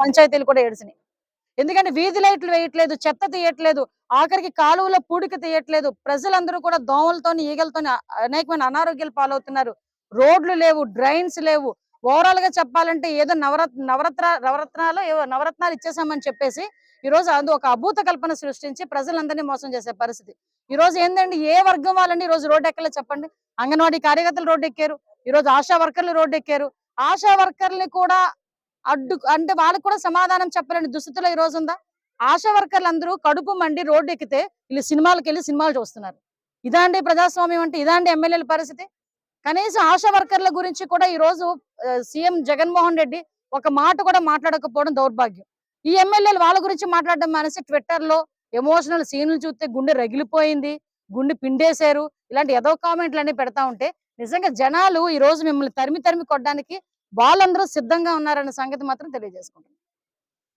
పంచాయతీలు కూడా ఏడ్చినాయి. ఎందుకంటే వీధి లైట్లు వేయట్లేదు చెత్త తీయట్లేదు ఆఖరికి కాలువలో పూడిక తీయట్లేదు ప్రజలందరూ కూడా దోమలతోని ఈగలతోని అనేకమైన అనారోగ్యాలు పాలవుతున్నారు. రోడ్లు లేవు డ్రైన్స్ లేవు. ఓవరాల్గా చెప్పాలంటే ఏదో నవరత్ నవరత్న నవరత్నాలు ఏవో నవరత్నాలు ఇచ్చేసామని చెప్పేసి ఈ రోజు అది ఒక అభూత కల్పన సృష్టించి ప్రజలందరినీ మోసం చేసే పరిస్థితి. ఈ రోజు ఏందండి ఏ వర్గం వాళ్ళని ఈ రోజు రోడ్డు ఎక్కలే చెప్పండి? అంగన్వాడీ కార్యకర్తలు రోడ్డు ఎక్కారు ఈ రోజు ఆశా వర్కర్లు రోడ్డు ఎక్కారు. ఆశా వర్కర్ని కూడా అడ్డు అంటే వాళ్ళకి కూడా సమాధానం చెప్పలేని దుస్థితిలో ఈ రోజు ఉందా? ఆశా వర్కర్లు అందరూ కడుపు మండి రోడ్డు ఎక్కితే వీళ్ళు సినిమాలకు వెళ్ళి సినిమాలు చూస్తున్నారు. ఇదాండి ప్రజాస్వామ్యం అంటే ఇదాండి ఎమ్మెల్యేల పరిస్థితి. కనీసం ఆశా వర్కర్ల గురించి కూడా ఈ రోజు సీఎం జగన్మోహన్ రెడ్డి ఒక మాట కూడా మాట్లాడకపోవడం దౌర్భాగ్యం. ఈ ఎమ్మెల్యేలు వాళ్ళ గురించి మాట్లాడడం మానేసి ట్విట్టర్లో ఎమోషనల్ సీన్లు చూస్తే గుండె రగిలిపోయింది గుండె పిండేశారు. ఇలాంటి ఏదో కామెంట్లు అన్ని పెడతా ఉంటే నిజంగా జనాలు ఈ రోజు మిమ్మల్ని తరిమి తరిమి కొట్టడానికి వాళ్ళందరూ సిద్ధంగా ఉన్నారన్న సంగతి మాత్రం తెలియజేసుకుంటున్నాను